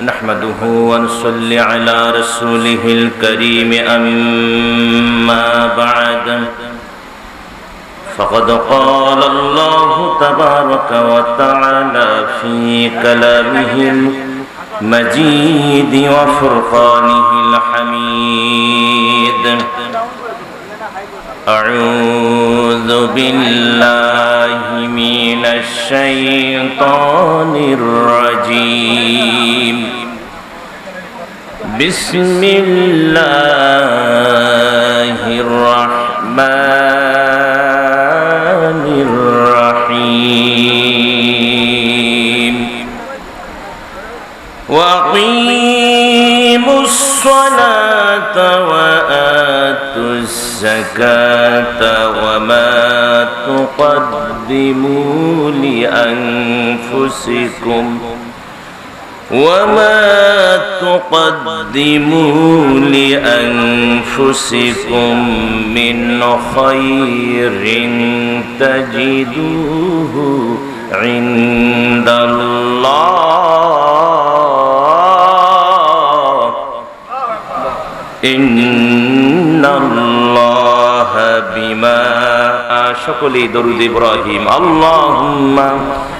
نحمده ونصلي على رسوله الكريم أما بعد. فقد قال الله تبارك وتعالى في كلامه المجيد وفرقانه الحميد. أعوذ بالله من الشيطان الرجيم. بسم الله الرحمن الرحيم. وأقيموا الصلاة وآتوا الزكاة وما تقدموا لأنفسكم. وما تقدموا لأنفسكم من خير تجدوه عند الله إن الله بما شكلي درود إبراهيم اللهم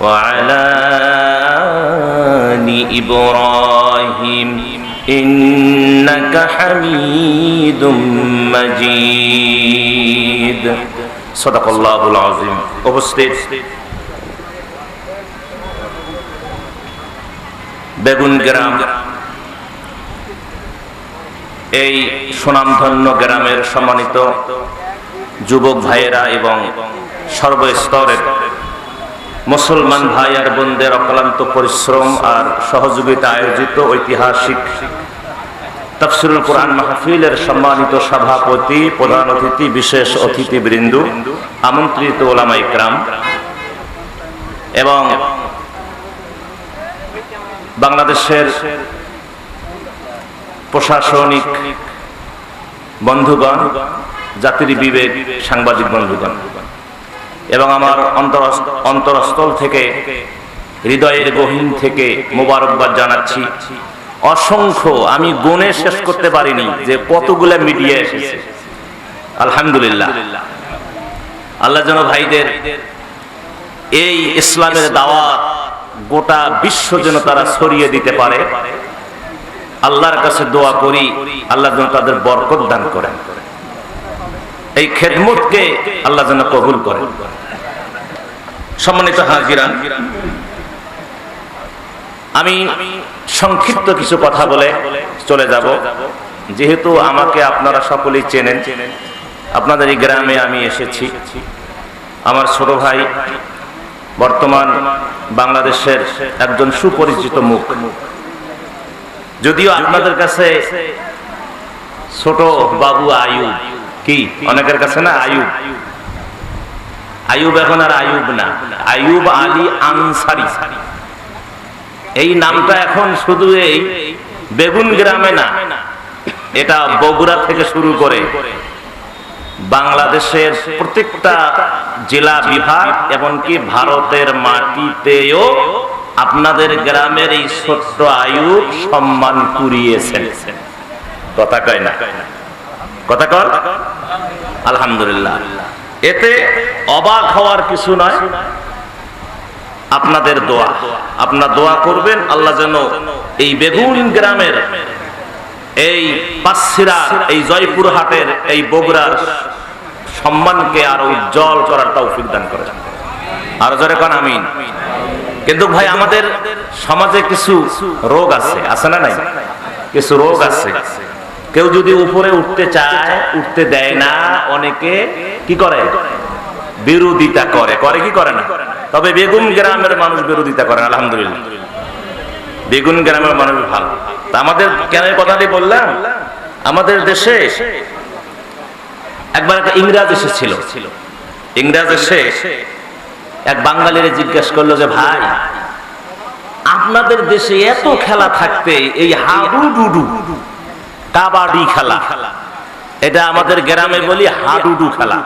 وعلى آل إبراهيم إنك حميد مجيد صدق الله العظيم উপস্থিত বেগুন গ্রাম এই সুনামধন্য গ্রামের সম্মানিত যুবক ভাইয়েরা এবং সর্বস্তরের মুসলমান ভাই আর বোনদের অক্লান্ত পরিশ্রম আর সহযোগিতা আয়োজিত ঐতিহাসিক তফসিরুল কোরআন মাহফিলের সম্মানিত সভাপতি, প্রধান অতিথি, বিশেষ অতিথি বৃন্দু আমন্ত্রিত ওলামা ইকরাম এবং বাংলাদেশের প্রশাসনিক বন্ধুগণ, জাতির বিবেক, সাংবাদিক বন্ধুগণ। এবং আমার অন্তর অন্তরস্থল থেকে, হৃদয়ের গহীন থেকে মোবারকবাদ জানাচ্ছি। অসংখ্য, আমি গুণে শেষ করতে পারিনি যে কতগুলো মিডিয়া এসেছে। আলহামদুলিল্লাহ। আল্লাহ যেন ভাইদের এই ইসলামের দাওয়াত গোটা বিশ্ব যেন তারা ছড়িয়ে দিতে পারে। আল্লাহর কাছে দোয়া করি, আল্লাহ যেন তাদের বরকত দান করেন। এই খেদমতকে আল্লাহ যেন কবুল করেন সম্মানিত হাজিরান আমি সংক্ষিপ্ত কিছু কথা বলে চলে যাব। যেহেতু আমাকে আপনারা সকলেই চেনেন আপনাদের এই গ্রামে আমি এসেছি। আমার ছোট ভাই বর্তমান বাংলাদেশের একজন সুপরিচিত মুখ। যদিও আপনাদের কাছে ছোট বাবু আয়ুব কি? অনেকের কাছে না আয়ুব। আয়ুব এখন আর আয়ুব না। আয়ুব আলী আনসারি। এই নামটা এখন শুধু এই বেগুন গ্রামে না, এটা বগুড়া থেকে শুরু করে বাংলাদেশের প্রত্যেকটা জেলা বিভাগ এমনকি ভারতের মাটিতেও আপনাদের গ্রামের এই ছোট্ট আয়ুব সম্মান কুড়িয়েছেন। কথা কয় না? কথা কর। আলহামদুলিল্লাহ। এতে অবাক হওয়ার কিছু নয়, আপনাদের দোয়া। আপনার দোয়া করবেন, আল্লাহ যেন এই বেগুন গ্রামের এই পাঁচশিরা, এই জয়পুর হাটের এই বগুড়ার সম্মানকে আরও উজ্জ্বল করার তৌফিক দান করে আর জোরে কান, আমিন। কিন্তু ভাই, আমাদের সমাজে কিছু রোগ আছে আছে না নাই? কিছু রোগ আছে। কেউ যদি উপরে উঠতে চায়, উঠতে দেয় না, অনেকে কি করে? বিরোধিতা করে। করে কি করে না? তবে বেগুন গ্রামের মানুষ বিরোধিতা করে আলহামদুলিল্লাহ। বেগুন গ্রামের মানুষ ভালো। তা আমাদের কেন কথাটি বললাম? আমাদের দেশে একবার একটা ইংরাজ এসেছিল। ইংরাজ এসে এক বাঙালির জিজ্ঞেস করল যে, ভাই, আপনাদের দেশে এত খেলা থাকতে এই হাডুডুডু কাবাডি খেলা। এটা আমাদের গ্রামে বলি হাডুডু খেলা।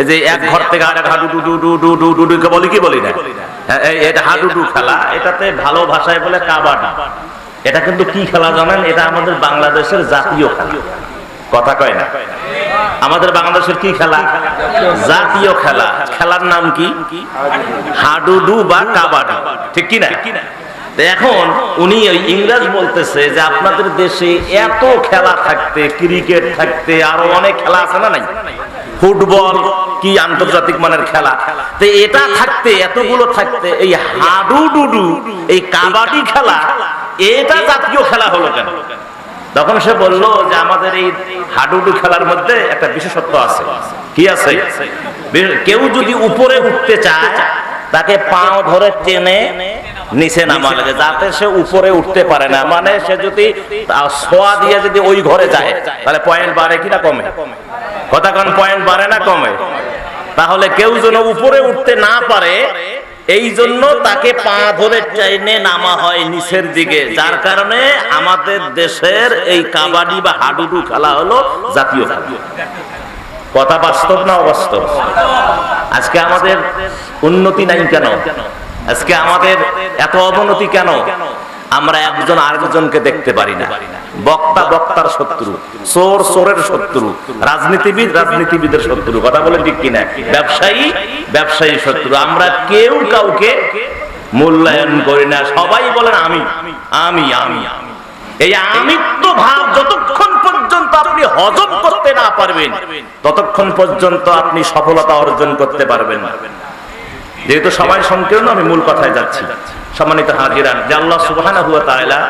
এই যে এক ঘর থেকে আর এক হাডুডু বলি কি বলি না? হ্যাঁ, এটা হাডুডু খেলা। এটাতে ভালো ভাষায় বলে কাবাডি। এটা কিন্তু কি খেলা জানেন? এটা আমাদের বাংলাদেশের জাতীয় খেলা। কথা কয় না? আমাদের বাংলাদেশের কি খেলা? জাতীয় খেলা। খেলার নাম কি? হাডুডু বা কাবাডি। ঠিক কি না? এখন উনি ওই ইংরেজ বলতেছে যে আপনাদের দেশে এত খেলা থাকতে, ক্রিকেট থাকতে, আরও অনেক খেলা আছে না নাই? ফুটবল কি আন্তর্জাতিক মানের খেলা? তো এটা থাকতে, এতগুলো থাকতে, এই হাডুডুডু এই কাবাডি খেলা, এটা জাতীয় খেলা হলো কেন? তখন সে বলল যে আমাদের এই হাডুডু খেলার মধ্যে একটা বিশেষত্ব আছে। কি আছে? কেউ যদি উপরে উঠতে চায়, তাকে পাও ধরে টেনে নিচে নামা লাগে যাতে সে উপরে উঠতে পারে না। মানে সে যদি ছোঁয়া দিয়ে যদি ওই ঘরে যায়, তাহলে পয়েন্ট বাড়ে কিনা কমে? কথা কোন পয়েন্ট বাড়ে না কমে? তাহলে কেউ যেন উপরে উঠতে না পারে, এই জন্য তাকে পা ধরে টেনে নামা হয় নিচের দিকে। যার কারণে আমাদের দেশের এই কাবাডি বা হাডুডু খেলা হলো জাতীয় কথা বাস্তব না অবাস্তব? আজকে আমাদের উন্নতি নাই কেন? আজকে আমাদের এত অবনতি কেন? আমরা একজন আরেকজনকে দেখতে পারি না। বক্তা বক্তার শত্রু, চোর চোরের শত্রু, রাজনীতিবিদ রাজনীতিবিদের শত্রু, কথা বলে ঠিক কিনা? ব্যবসায়ী ব্যবসায়ী শত্রু। আমরা কেউ কাউকে মূল্যায়ন করি না। সবাই বলেন আমি আমি আমি। এই আমিত্ব ভাব যতক্ষণ পর্যন্ত আপনি হজম করতে না পারবেন, ততক্ষণ পর্যন্ত আপনি সফলতা অর্জন করতে পারবেন না। যেহেতু সময় সংকীর্ণ, আমি মূল কথায় যাচ্ছি। সম্মানিত হাজিরান, যে আল্লাহ তাআলা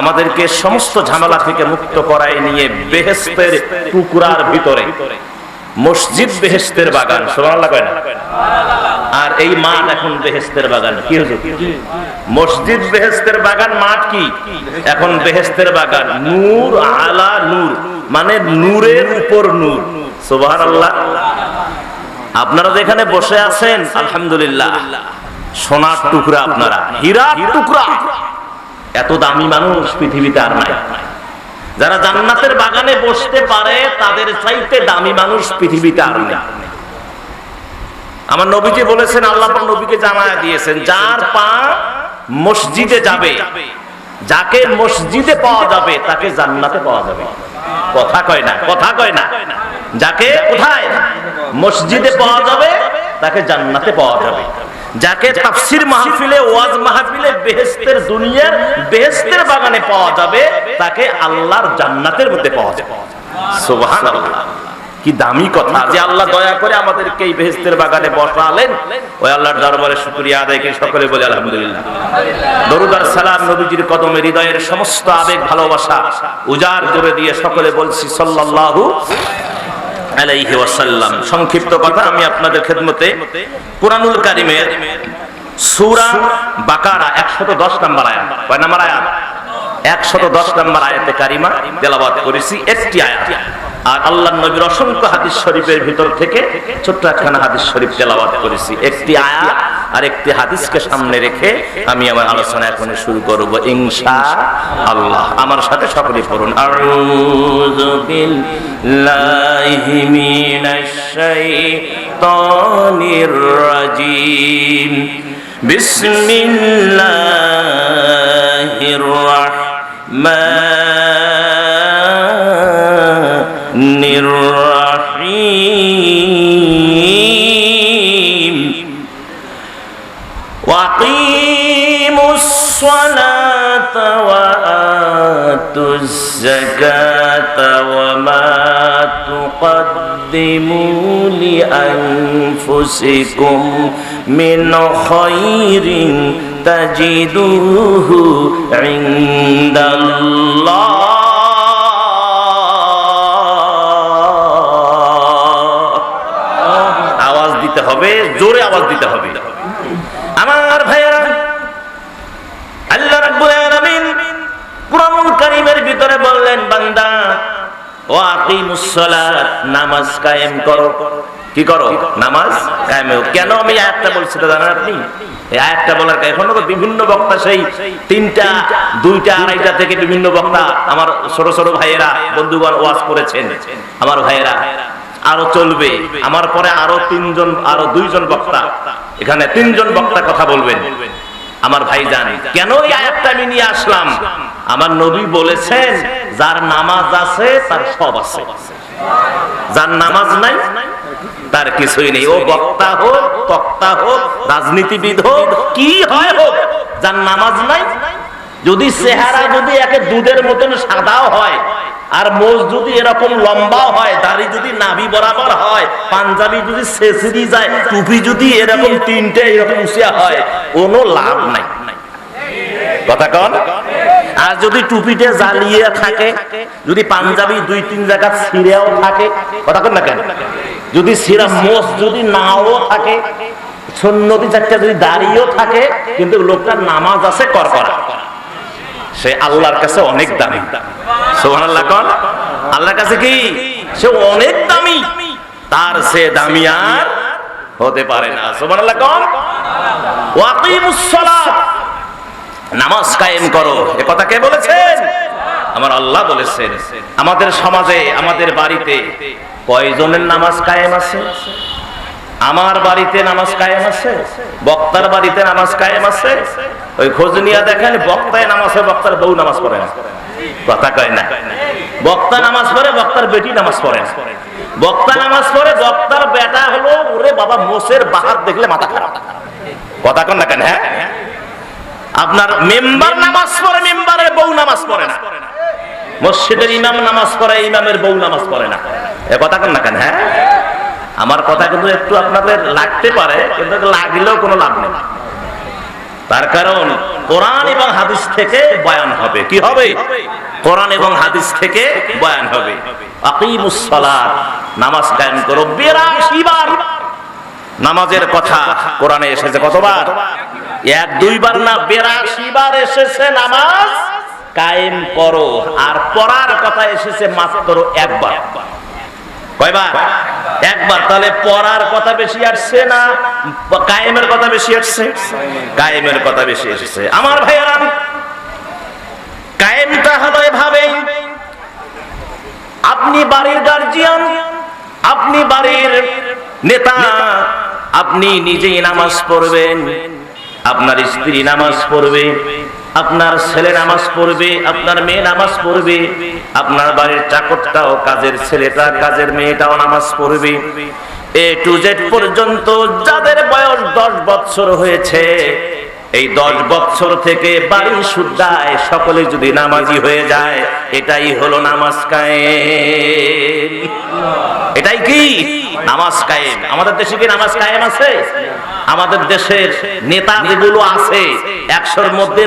আমাদেরকে সমস্ত ঝামেলা থেকে মুক্ত করায় নিয়ে বেহেশতের টুকরার ভিতরে, মসজিদ বেহেশতের বাগান না? আর এই মাঠ এখন বেহেশতের বাগান, কি হুজুর? মসজিদ বেহেশতের বাগান, মাঠ কি? এখন বেহেশতের বাগান, নূর আলা নূর মানে নূরের উপর নূর, সুবহানাল্লাহ। আপনারা যেখানে বসে আছেন আলহামদুলিল্লাহ। সোনার টুকরা আপনারা হীরার টুকরা। এত দামি মানুষ পৃথিবীতে আর নাই। যারা জান্নাতের বাগানে বসতে পারে তাদের চাইতে দামি মানুষ পৃথিবীতে আর নেই। আমার নবীকে বলেছেন আল্লাহ নবীকে জানায় দিয়েছেন যার পা মসজিদে যাবে যাকে মসজিদে পাওয়া যাবে তাকে জান্নাতে পাওয়া যাবে। কথা কয় না কথা কয় না। যাকে? কোথায়? মসজিদে পাওয়া যাবে, তাকে জান্নাতে পাওয়া যাবে। যাকে তাফসির মাহফিলে, ওয়াজ মাহফিলে বেহেশতের দুনিয়ার বেহেশতের বাগানে পাওয়া যাবে, তাকে আল্লাহর জান্নাতের মধ্যে পাওয়া যাবে। সুবহানাল্লাহ। কি দামি কথা যে আল্লাহ দয়া করে আমাদেরকে এই বেহেস্তের বাগানে বসালেন। ওই আল্লাহর দরবারে শুকরিয়া আদায় করে, সকলে বলে আলহামদুলিল্লাহ। দরুদার সালাম নবীজির কদমে, হৃদয়ের সমস্ত আবেগ, ভালোবাসা উজাড় করে দিয়ে সকলে বলছি, সাল্লাল্লাহু আলাইহি ওয়াসাল্লাম। সংক্ষিপ্ত কথা, আমি আপনাদের খেদমতে কুরআনুল কারীমের সূরা বাকারা 110 নম্বর আয়াত। কয় নম্বর আয়াত? 110 নম্বর আয়াতে কারিমা তেলাওয়াত করেছি, একটি আয়াত। আর আল্লাহ নবীর অসংখ্য হাদিস শরীফের ভিতর থেকে ছোট্ট একখানা হাদিস শরীফ তেলাওয়াত করেছি, একটি আয়াত আর একটি হাদিসকে সামনে রেখে আমি আমার আলোচনা এখন শুরু করব, ইনশা আল্লাহ। আমার সাথে সকলে পড়ুন। বিল্লাহি বিসমিল্লাহির রাহমানির وآتوا الزكاة وما تقدموا لأنفسكم من خير تجدوه عند الله আওয়াজ দিতে হবে জোরে আওয়াজ দিতে হবে করে বললেন, বান্দা, ও নামাজ কায়েম করো। কি করো? নামাজ কেন আমি বলছি জানেন আপনি? আরও চলবে। আমার পরে আরও তিনজন, আরও দুইজন বক্তা এখানে তিনজন বক্তা কথা বলবেন। আমার ভাই জানি কেন এই আয়াতটা আমি নিয়ে আসলাম? আমার নবী বলেছেন, যার নামাজ আছে, তার সব আছে। যার নামাজ নাই, তার কিছুই নেই। ও বক্তা হোক, তক্তা হোক, রাজনীতিবিদ হোক, কি হয় হোক, যার নামাজ নাই, যদি চেহারা যদি একে দুধের মতন সাদাও হয়, আর মোজ যদি এরকম লম্বাও হয়, দাড়ি যদি নাভি বরাবর হয়, পাঞ্জাবি যদি শেষরি যায়, টুপি যদি এরকম তিনটে এরকম উঁচিয়া হয়, কোনো লাভ নাই। কথা কন? আর যদি টুপিতে জ্বালিয়ে থাকে, যদি পাঞ্জাবি দুই, তিন জায়গা ছিঁড়েও থাকে, কথা না কেন? যদি সিরা মোষ যদি নাও থাকে, সন্নতি চারটা যদি দাঁড়িয়েও থাকে, কিন্তু লোকটার নামাজ আছে কর করা সে আল্লাহর কাছে অনেক দামি। কোন। আল্লাহর কাছে কি? সে অনেক দামি। তার সে দামি আর হতে পারে না। সুবহানাল্লাহ কোন। ওয়াকিমুস সালাত। নামাজ কায়েম করো। এ কথা কে বলেছেন? আমার আল্লাহ বলেছেন, আমাদের সমাজে, আমাদের বাড়িতে কয়জনের নামাজ কায়েম আছে? আমার বাড়িতে নামাজ কায়েম আছে? বক্তার বাড়িতে নামাজ কায়েম আছে? ওই খোঁজ নিয়ে দেখেন বক্তায় নামাজ হয়, বক্তার বউ নামাজ পড়ে না। কথা কয় না। বক্তা নামাজ পড়ে, বক্তার বেটি নামাজ পড়ে বক্তা নামাজ পড়ে, বক্তার বেটা হলো, ওরে বাবা, মোষের বাহার দেখলে মাথা খারাপ। কথা কন না কেন হ্যাঁ? আপনার মেম্বার নামাজ পড়ে, মেম্বারের বউ নামাজ পড়ে না। মসজিদের ইমাম নামাজ পড়ে, ইমামের বউ নামাজ পড়ে না। এ কথা কেন না কেন হ্যাঁ? আমার কথা কিন্তু একটু আপনাদের লাগতে পারে, কিন্তু লাগলেও কোনো লাভ নেই। তার কারণ, কোরআন এবং হাদিস থেকে বয়ান হবে। কি হবে? কোরআন এবং হাদিস থেকে বয়ান হবে। নামাজ কায়েম করো। বিরাশি বার নামাজের কথা কোরআনে এসেছে কতবার? এক, দুইবার না বিরাশি বার এসেছে নামাজ কায়েম করো। আর পড়ার কথা এসেছে মাত্র একবার। একবার। তাহলে পড়ার কথা বেশি আসছে না, কায়েমের কথা বেশি আসছে? কায়েমের কথা বেশি এসেছে আমার ভাইয়েরা, কায়েমটা হলো এভাবে আপনি বাড়ির গার্জিয়ান আপনি বাড়ির নেতা, আপনি নিজেই নামাজ পড়বেন। আপনার স্ত্রী নামাজ পড়বে, আপনার ছেলে নামাজ পড়বে, আপনার মেয়ে নামাজ পড়বে, আপনার বাড়ির চাকরটাও কাজের ছেলেটা, কাজের মেয়েটাও নামাজ পড়বে। এ টু জেড পর্যন্ত যাদের বয়স দশ বৎসর হয়েছে এই দশ বছর থেকে বাড়ি শুদ্ধায় সকলে যদি নামাজি হয়ে যায়, এটাই হলো নামাজ কায়েম। এটাই কি? নামাজ কায়েম। আমাদের দেশে কি নামাজ কায়েম আছে? আমাদের দেশের নেতা যেগুলো আছে, একশোর মধ্যে